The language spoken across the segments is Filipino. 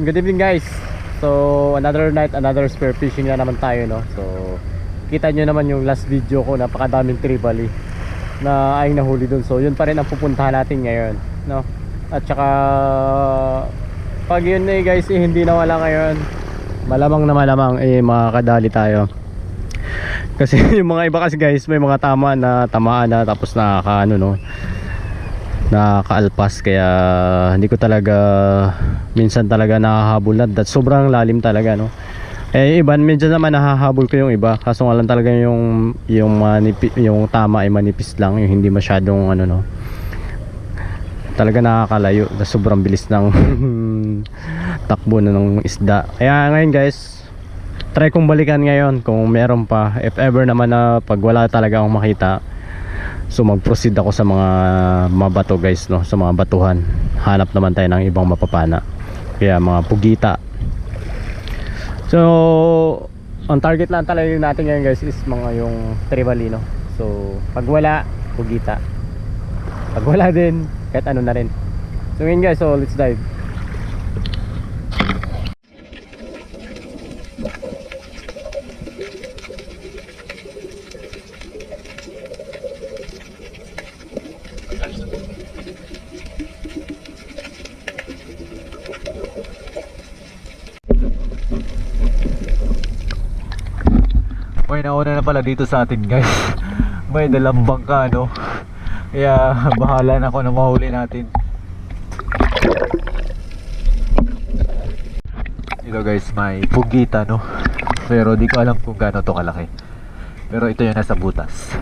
Yan, good evening guys. So, another night, another spear fishing na naman tayo, no? So, kita nyo naman yung last video ko, napakadaming tribali na ay nahuli dun. So, yun pa rin ang pupuntahan natin ngayon, no? At saka, pag yun eh guys, eh, hindi nawala ngayon, malamang na malamang eh makakadali tayo. Kasi yung mga iba kasi guys, may mga tama na tamaan na tapos nakaka ano no, nakakaalpas kaya hindi ko talaga minsan talaga nakahabol na. That sobrang lalim talaga no? Eh iba minsan naman nahahabol ko yung iba. Kaso nga lang talaga yung yung manipi, yung tama ay manipis lang yung hindi masyadong ano no? Talaga nakakalayo. Na sobrang bilis ng takbo na ng isda. Kaya ngayon guys try kong balikan ngayon kung meron pa. If ever naman na pag wala talaga akong makita So mag-proceed ako sa mga mabato guys no, sa mga batuhan. Hanap naman tayo ng ibang mapapana. Kaya mga pugita. So ang target lang talaga natin ngayon guys is mga yung trevally no. So pag wala, pugita. Pag wala din, kahit ano na rin. So ngayon guys, so let's dive. May nauna na pala dito sa atin guys. May dalang bangka no? Kaya bahala na ako na mahuli natin. Ito guys may pugita no? Pero di ko alam kung gaano to kalaki. Pero ito yung nasa butas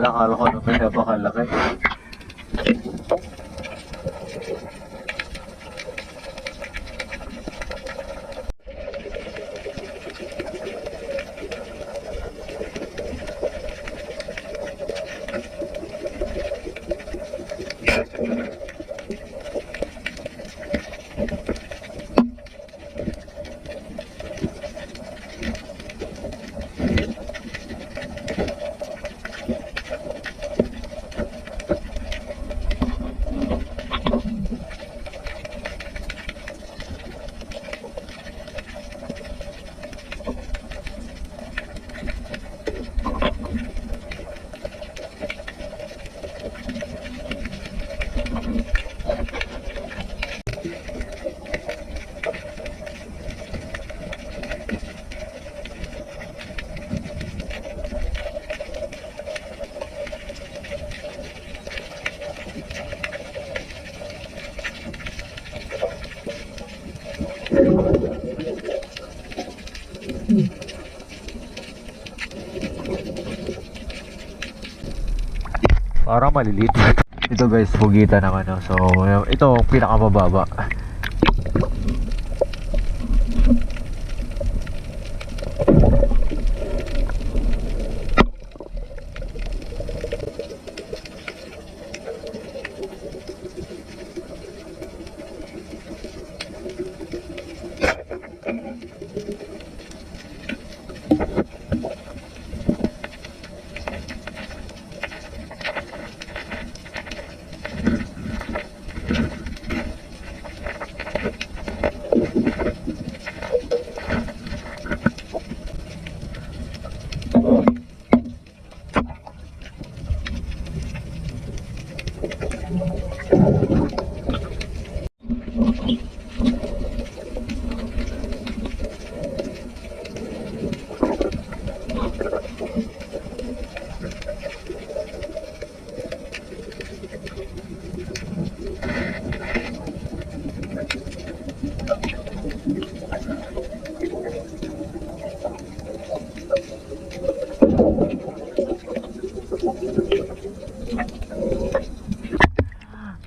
Maliit lang pala Parang maliliit. Ito guys, pugita naman no. So, ito pinakamababa.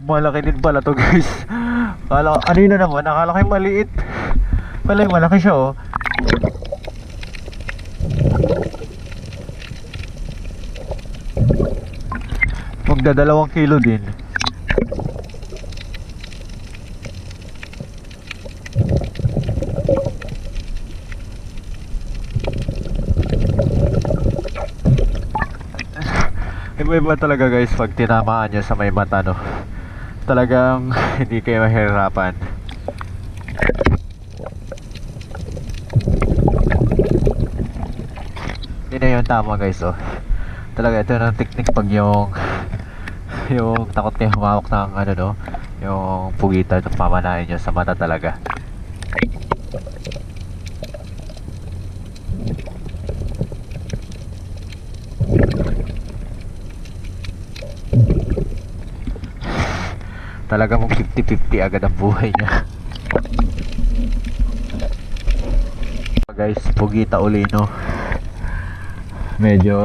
Malaki din pala to guys. Kala, ano yun na naman? Akala yung maliit. Pala yung malaki siya oh. Magdadalawang kilo din. Iba-iba talaga guys pag tinamaan nyo sa may mata no. Talagang hindi kayo mahirapan. Yun na yung tama guys oh. Talaga ito yung technique pag yung yung takot kayo humawak ng ano no yung pugitan ng pamanahin nyo sa mata talaga talaga mong 50-50 agad ang buhay niya. Guys pugita uli no? Medyo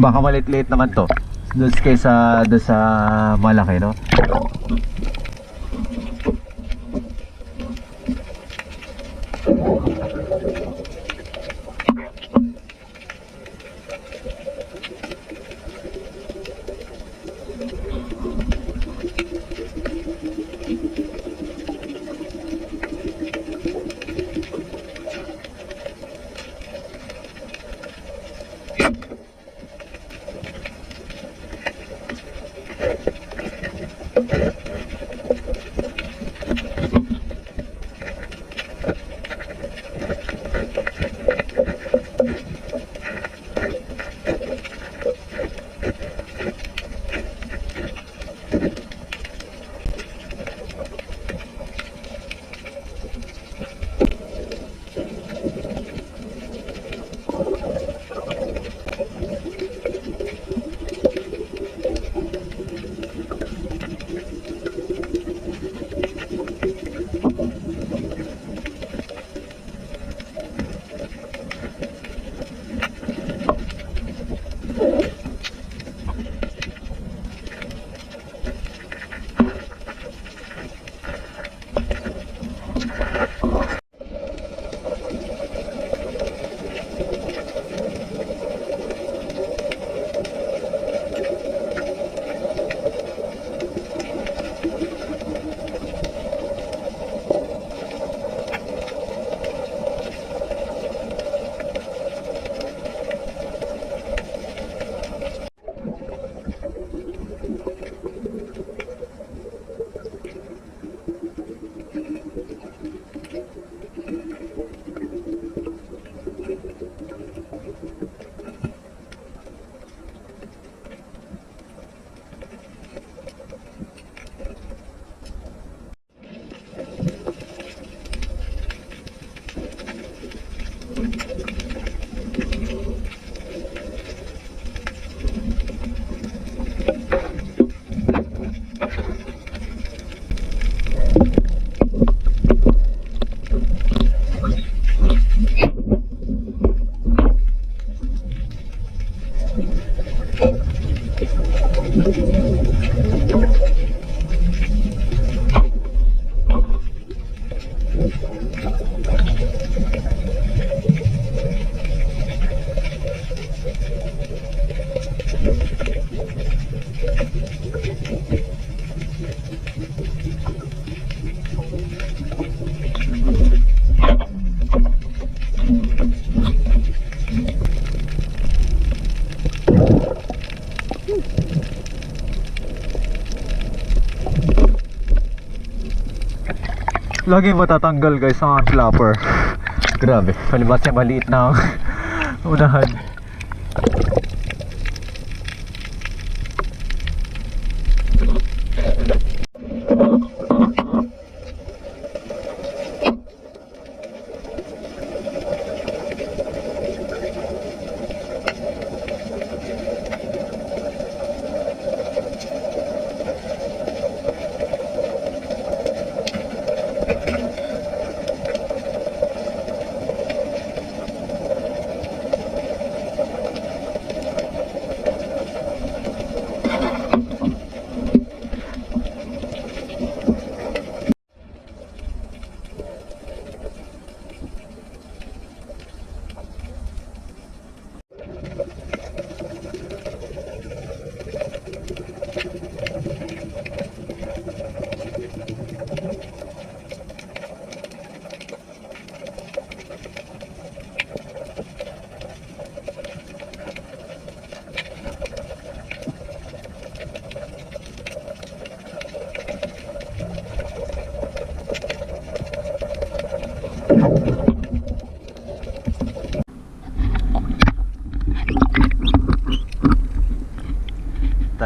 baka malit-liit naman to. Doon kaysa doon sa malaki no lagi matatanggal guys ang flapper. Grabe. Palibas niya maliit na unahan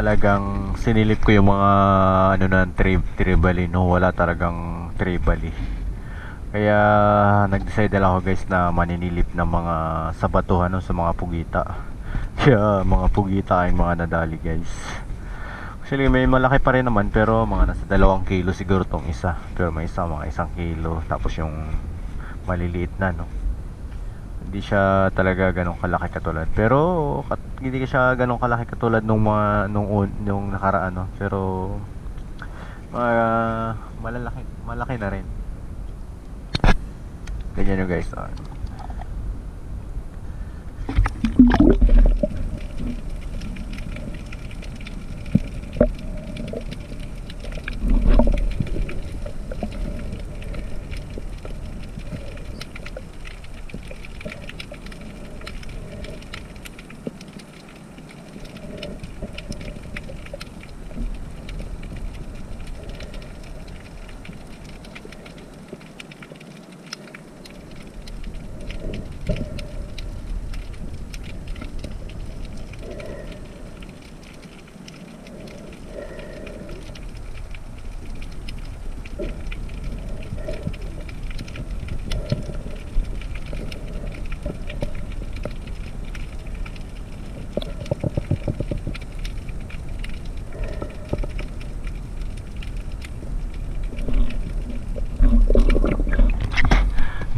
talagang sinilip ko yung mga ano na tri tribali no? Wala talagang tribali kaya nag-decide ako guys na maninilip ng mga sa batuhan no, sa mga pugita. Kaya mga pugita ay mga nadali guys. Actually may malaki pa rin naman pero mga nasa dalawang kilo siguro tong isa. Pero may isa mga isang kilo. Tapos yung maliliit na no hindi siya talaga ganong kalaki katulad. Pero kat, hindi siya ganong kalaki katulad nung mga nung un- nung nakaraan no? Pero mga malalaki malaki na rin. Ganyan yung guys ah.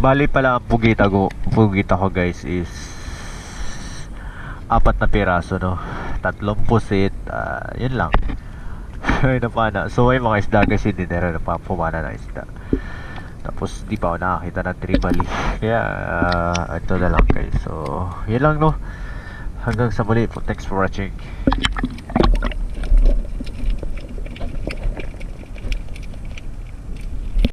Bali pala ang pugita ko, pugita ko guys is apat na piraso no. Tatlong pusit, ah, yun lang. Ay napana. So may mga isda guys hindi na napapumana ng isda. Tapos di pa ako nakakita ng tribali. Kaya ah, ito na lang guys. So yun lang no. Hanggang sa muli. Thanks for watching.